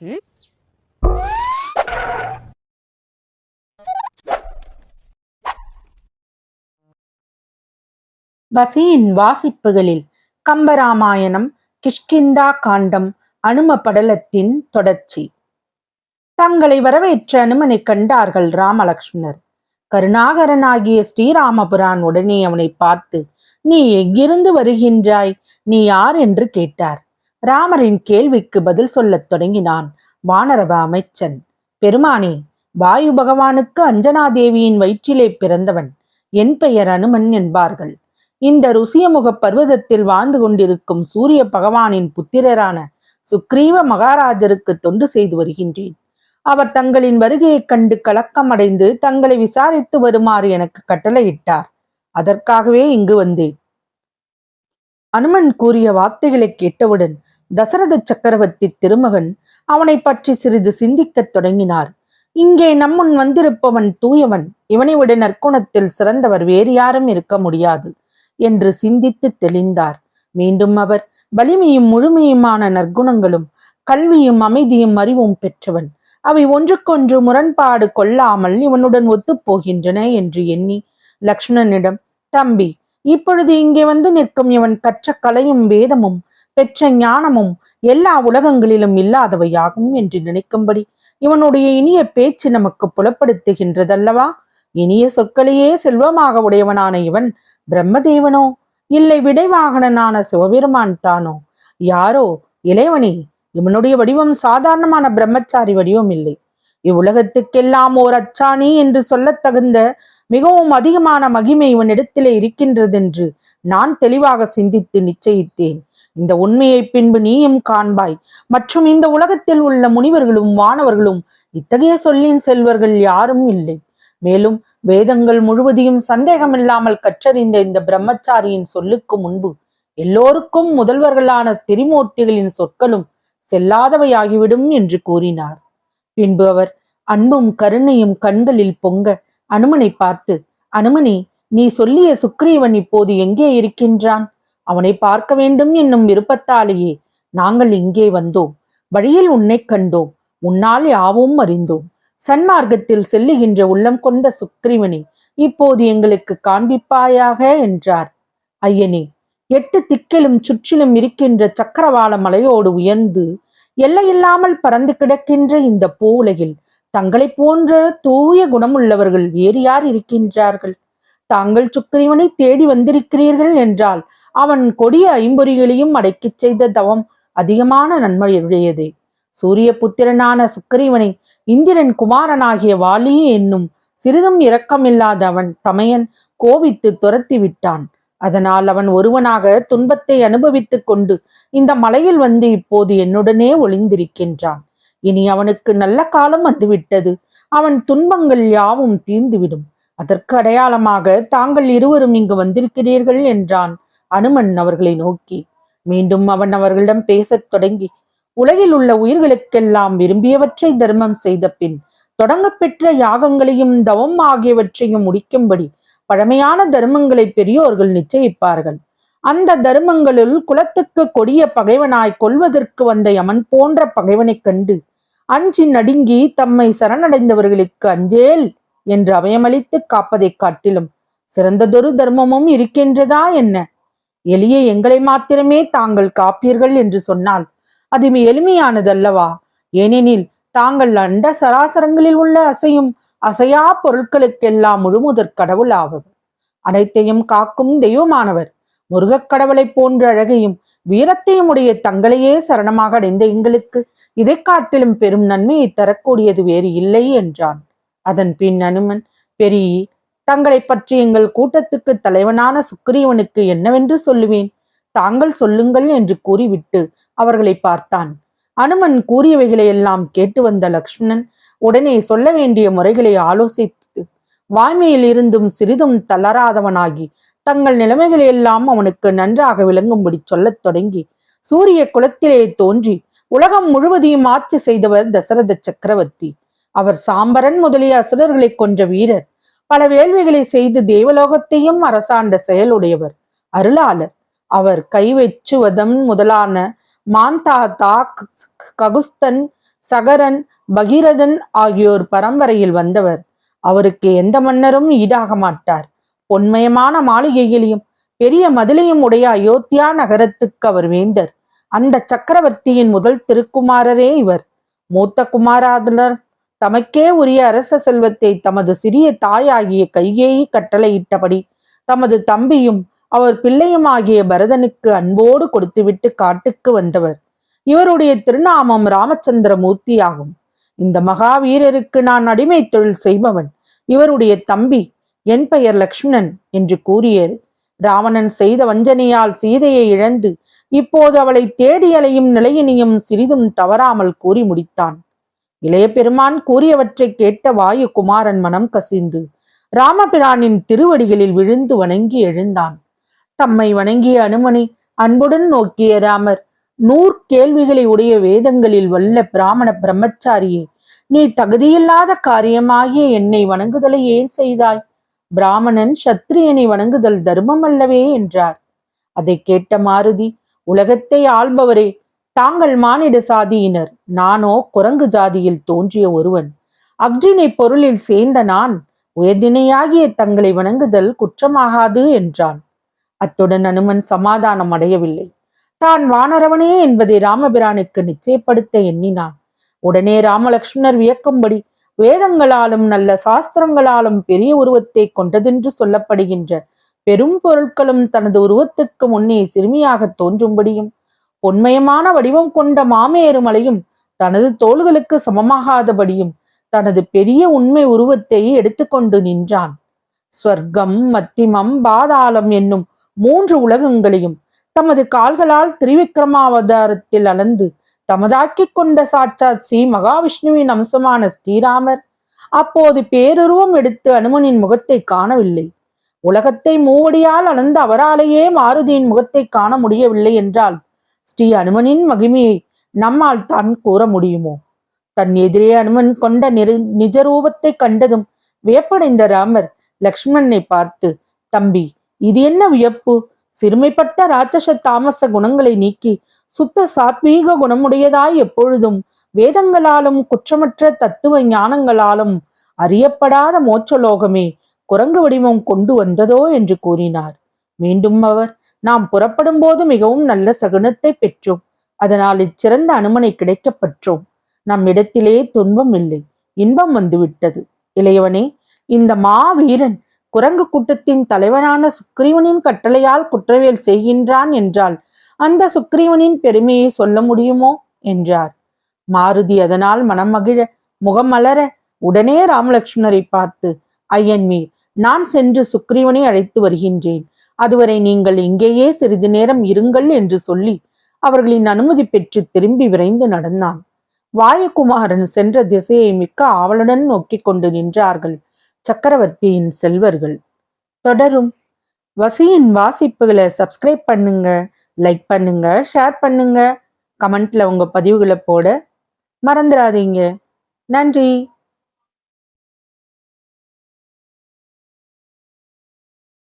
ம்? வசியின் வாசிப்புகளில் கம்பராமாயணம் கிஷ்கிந்தா காண்டம் அனும படலத்தின் தொடர்ச்சி. தங்களை வரவேற்ற அனுமனை கண்டார்கள் ராமலக்ஷ்மணர். கருணாகரனாகிய ஸ்ரீராமபுரான் உடனே அவனை பார்த்து நீ எங்கிருந்து வருகின்றாய்? நீ யார்? என்று கேட்டார். ராமரின் கேள்விக்கு பதில் சொல்லத் தொடங்கினான் வானரவ அமைச்சன். பெருமானே வாயு பகவானுக்கு அஞ்சனாதேவியின் வயிற்றிலே பிறந்தவன். என் பெயர் அனுமன் என்பார்கள். இந்த ருசியமுக பர்வதத்தில் வாழ்ந்து கொண்டிருக்கும் சூரிய பகவானின் புத்திரரான சுக்ரீவ மகாராஜருக்கு தொண்டு செய்து வருகின்றேன். அவர் தங்களின் வருகையைக் கண்டு கலக்கமடைந்து தங்களை விசாரித்து வருமாறு எனக்கு கட்டளையிட்டார். அதற்காகவே இங்கு வந்தேன். அனுமன் கூறிய வார்த்தைகளை கேட்டவுடன் தசரத சக்கரவர்த்தி திருமகன் அவனை பற்றி சிறிது சிந்திக்கத் தொடங்கினார். இங்கே நம்முன் வந்திருப்பவன் தூயவன் இவனை விட நற்குணத்தில் சிறந்தவர் வேறு யாரும் இருக்க முடியாது என்று சிந்தித்து தெளிந்தார். மீண்டும் அவர் வலிமையும் முழுமையுமான நற்குணங்களும் கல்வியும் அமைதியும் அறிவும் பெற்றவன். அவை ஒன்றுக்கொன்று முரண்பாடு கொள்ளாமல் இவனுடன் ஒத்துப் போகின்றன என்று எண்ணி லக்ஷ்மணனிடம் தம்பி இப்பொழுது இங்கே வந்து நிற்கும் இவன் கற்ற கலையும் வேதமும் பெற்ற ஞானமும் எல்லா உலகங்களிலும் இல்லாதவையாகும் என்று நினைக்கும்படி இவனுடைய இனிய பேச்சு நமக்கு புலப்படுத்துகின்றதல்லவா? இனிய சொற்களையே செல்வமாக உடையவனான இவன் பிரம்மதேவனோ? இல்லை விடைவாகனனான சிவபெருமான் தானோ? யாரோ? இளையவனே இவனுடைய வடிவம் சாதாரணமான பிரம்மச்சாரி வடிவம் இல்லை. இவ்வுலகத்துக்கெல்லாம் ஓர் அச்சாணி என்று சொல்லத் தகுந்த மிகவும் அதிகமான மகிமை இவனிடத்திலே இருக்கின்றதென்று நான் தெளிவாக சிந்தித்து நிச்சயித்தேன். இந்த உண்மையை பின்பு நீயும் காண்பாய். மற்றும் இந்த உலகத்தில் உள்ள முனிவர்களும் வானவர்களும் இத்தகைய சொல்லின் செல்வர்கள் யாரும் இல்லை. மேலும் வேதங்கள் முழுவதையும் சந்தேகமில்லாமல் கற்றறிந்த இந்த பிரம்மச்சாரியின் சொல்லுக்கு முன்பு எல்லோருக்கும் முதல்வர்களான திரிமூர்த்திகளின் சொற்களும் செல்லாதவையாகிவிடும் என்று கூறினார். பின்பு அவர் அன்பும் கருணையும் கண்களில் பொங்க அனுமனை பார்த்து அனுமனே நீ சொல்லிய சுக்ரீவன் இப்போது எங்கே இருக்கின்றான்? அவனை பார்க்க வேண்டும் என்னும் விருப்பத்தாலேயே நாங்கள் இங்கே வந்தோம். வழியில் உன்னை கண்டோம். உன்னால் யாவும் அறிந்தோம். சன்மார்க்கத்தில் செல்லுகின்ற உள்ளம் கொண்ட சுக்ரீவனை இப்போது எங்களுக்கு காண்பிப்பாயாக என்றார். ஐயனே எட்டு திக்கிலும் சுற்றிலும் இருக்கின்ற சக்கரவாள மலையோடு உயர்ந்து எல்லையில்லாமல் பறந்து கிடக்கின்ற இந்த பூவுலகில் தங்களைப் போன்ற தூய குணமுள்ளவர்கள் வேறு யார் இருக்கின்றார்கள்? தாங்கள் சுக்ரீவனை தேடி வந்திருக்கிறீர்கள் என்றால் அவன் கொடிய ஐம்பொறிகளையும் அடக்கிச் செய்த தவம் அதிகமான நன்மையுடையதே. சூரிய புத்திரனான சுக்கிரீவனை இந்திரன் குமாரனாகிய வாலி என்னும் சிறிதும் இரக்கமில்லாத அவன் தமையன் கோபித்து துரத்தி விட்டான் அதனால் அவன் ஒருவனாக துன்பத்தை அனுபவித்துக் கொண்டு இந்த மலையில் வந்து இப்போது என்னுடனே ஒளிந்திருக்கின்றான். இனி அவனுக்கு நல்ல காலம் வந்துவிட்டது. அவன் துன்பங்கள் யாவும் தீர்ந்துவிடும். அதற்கு அடையாளமாக தாங்கள் இருவரும் இங்கு வந்திருக்கிறீர்கள் என்றான் அனுமன் அவர்களை நோக்கி மீண்டும் அவன் அவர்களிடம் பேசத் தொடங்கி உலகில் உள்ள உயிர்களுக்கெல்லாம் விரும்பியவற்றை தர்மம் செய்த பின் தொடங்கப்பெற்ற யாகங்களையும் தவம் ஆகியவற்றையும் முடிக்கும்படி பழமையான தர்மங்களை பெரியோர்கள் நிச்சயிப்பார்கள். அந்த தர்மங்களுள் குலத்துக்கு கொடிய பகைவனாய் கொல்வதற்கு வந்த யமன் போன்ற பகைவனைக் கண்டு அஞ்சி நடுங்கி தம்மை சரணடைந்தவர்களுக்கு அஞ்சேல் என்று அபயமளித்து காப்பதைக் காட்டிலும் சிறந்ததொரு தர்மமும் இருக்கின்றதா என்ன? எளிய எங்களை மாத்திரமே தாங்கள் காப்பீர்கள் என்று சொன்னால் அது எளிமையானதல்லவா? ஏனெனில் தாங்கள் அண்ட சராசரங்களில் உள்ள அசையும் அசையா பொருட்களுக்கெல்லாம் முழுமுதற் கடவுள் ஆவர். அனைத்தையும் காக்கும் தெய்வமானவர். முருகக் கடவுளைப் போன்ற அழகையும் வீரத்தையும் உடைய தங்களையே சரணமாக அடைந்த எங்களுக்கு இதை காட்டிலும் பெரும் நன்மையை தரக்கூடியது வேறு இல்லை என்றான். அதன் பின் அனுமன் பெரிய தங்களைப் பற்றி எங்கள் கூட்டத்துக்கு தலைவனான சுக்கிரீவனுக்கு என்னவென்று சொல்லுவேன்? தாங்கள் சொல்லுங்கள் என்று கூறிவிட்டு அவர்களை பார்த்தான். அனுமன் கூறியவைகளை எல்லாம் கேட்டு வந்த லக்ஷ்மணன் உடனே சொல்ல வேண்டிய முறைகளை ஆலோசித்து வாய்மையில் இருந்தும் சிறிதும் தளராதவனாகி தங்கள் நிலைமைகளை எல்லாம் அவனுக்கு நன்றாக விளங்கும்படி சொல்லத் தொடங்கி சூரிய குலத்திலே தோன்றி உலகம் முழுவதையும் ஆட்சி செய்தவர் தசரத சக்கரவர்த்தி. அவர் சாம்பரன் முதலிய அசுரர்களை கொன்ற வீரர். பல வேள்விகளை செய்து தேவலோகத்தையும் அரசாண்ட செயலுடையவர். அருளாளர். அவர் கைவெச்சுவதம் முதலான மாந்தாத்தா ககுஸ்தன் சகரன் பகீரதன் ஆகியோர் பரம்பரையில் வந்தவர். அவருக்கு எந்த மன்னரும் ஈடாக மாட்டார். பொன்மயமான மாளிகைகளையும் பெரிய மதிலையும் உடைய அயோத்தியா நகரத்துக்கு அவர் வேந்தர். அந்த சக்கரவர்த்தியின் முதல் திருக்குமாரரே இவர். மூத்த குமாராதனர் தமக்கே உரிய அரச செல்வத்தை தமது சிறிய தாயாகிய கையேயி கட்டளையிட்டபடி தமது தம்பியும் அவர் பிள்ளையுமாகிய பரதனுக்கு அன்போடு கொடுத்துவிட்டு காட்டுக்கு வந்தவர். இவருடைய திருநாமம் ராமச்சந்திர மூர்த்தியாகும் இந்த மகாவீரருக்கு நான் அடிமை தொழில் செய்பவன். இவருடைய தம்பி என் பெயர் லக்ஷ்மணன் என்று கூறிய ராவணன் செய்த வஞ்சனையால் சீதையை இழந்து இப்போது அவளை தேடி அலையும் நிலையினையும் சிறிதும் தவறாமல் கூறி முடித்தான். இளைய பெருமான் கூறியவற்றை கேட்ட வாயு குமாரன் மனம் கசிந்து ராமபிரானின் திருவடிகளில் விழுந்து வணங்கி எழுந்தான். தம்மை வணங்கிய அனுமனை அன்புடன் நோக்கிய ராமர் நூற் கேள்விகளை உடைய வேதங்களில் வல்ல பிராமண பிரம்மச்சாரியே நீ தகுதியில்லாத காரியமாகிய என்னை வணங்குதலை ஏன் செய்தாய்? பிராமணன் சத்திரியனை வணங்குதல் தர்மம் அல்லவே என்றார். அதை கேட்ட மாருதி உலகத்தை ஆள்பவரே தாங்கள் மானிட சாதியினர். நானோ குரங்கு ஜாதியில் தோன்றிய ஒருவன். அக்ஜினை பொருளில் சேர்ந்த நான் உயர்தினையாகிய தங்களை வணங்குதல் குற்றமாகாது என்றான். அத்துடன் அனுமன் சமாதானம் அடையவில்லை. தான் வானரவனே என்பதை ராமபிரானுக்கு நிச்சயப்படுத்த எண்ணினான். உடனே ராமலக்ஷ்மணர் வியக்கும்படி வேதங்களாலும் நல்ல சாஸ்திரங்களாலும் பெரிய உருவத்தை கொண்டதென்று சொல்லப்படுகின்ற பெரும் பொருட்களும் தனது உருவத்துக்கு முன்னே சிறுமியாக தோன்றும்படியும் பொன்மயமான வடிவம் கொண்ட மாமேருமலையும் தனது தோள்களுக்கு சமமாகாதபடியும் தனது பெரிய உண்மை உருவத்தை எடுத்துக்கொண்டு நின்றான். ஸ்வர்க்கம் மத்திமம் பாதாளம் என்னும் மூன்று உலகங்களையும் தமது கால்களால் திரிவிக்ரமாவதாரத்தில் அளந்து தமதாக்கிக் கொண்ட சாட்சாத் ஸ்ரீ மகாவிஷ்ணுவின் அம்சமான ஸ்ரீராமர் அப்போது பேருருவம் எடுத்து அனுமனின் முகத்தை காணவில்லை. உலகத்தை மூவடியால் அளந்த அவராலேயே மாருதியின் முகத்தை காண முடியவில்லை என்றால் ஸ்ரீ அனுமனின் மகிமையை நம்மால் தான் கூற முடியுமோ? தன் எதிரே அனுமன் கொண்ட நிரு நிஜ ரூபத்தை கண்டதும் வியப்படைந்த ராமர் லக்ஷ்மணனை பார்த்து தம்பி இது என்ன வியப்பு? சிறுமைப்பட்ட ராட்சச தாமச குணங்களை நீக்கி சுத்த சாத்வீக குணமுடையதாய் எப்பொழுதும் வேதங்களாலும் குற்றமற்ற தத்துவ ஞானங்களாலும் அறியப்படாத மோட்சலோகமே குரங்கு வடிவம் கொண்டு வந்ததோ? என்று கூறினார். மீண்டும் அவர் நாம் புறப்படும் போது மிகவும் நல்ல சகுனத்தை பெற்றோம். அதனால் இச்சிறந்த அனுமனை கிடைக்கப்பற்றோம். நம் இடத்திலே துன்பம் இல்லை. இன்பம் வந்துவிட்டது. இளையவனே இந்த மாவீரன் குரங்கு கூட்டத்தின் தலைவனான சுக்ரீவனின் கட்டளையால் குற்றவியல் செய்கின்றான் என்றால் அந்த சுக்ரீவனின் பெருமையை சொல்ல முடியுமோ? என்றார். மாருதி அதனால் மனம் மகிழ முகம் மலர உடனே ராமலட்சுமணரை பார்த்து ஐயன்மீர் நான் சென்று சுக்ரீவனை அழைத்து வருகின்றேன். அதுவரை நீங்கள் இங்கேயே சிறிது நேரம் இருங்கள் என்று சொல்லி அவர்களின் அனுமதி பெற்று திரும்பி விரைந்து நடந்தான். வாயுகுமாரன் சென்ற திசையை மிக்க ஆவலுடன் நோக்கிக் கொண்டு நின்றார்கள் சக்கரவர்த்தியின் செல்வர்கள். தொடரும். வசியின் வாசிப்புகளை சப்ஸ்கிரைப் பண்ணுங்க லைக் பண்ணுங்க ஷேர் பண்ணுங்க. கமெண்ட்ல உங்க பதிவுகளை போட மறந்துடாதீங்க. நன்றி.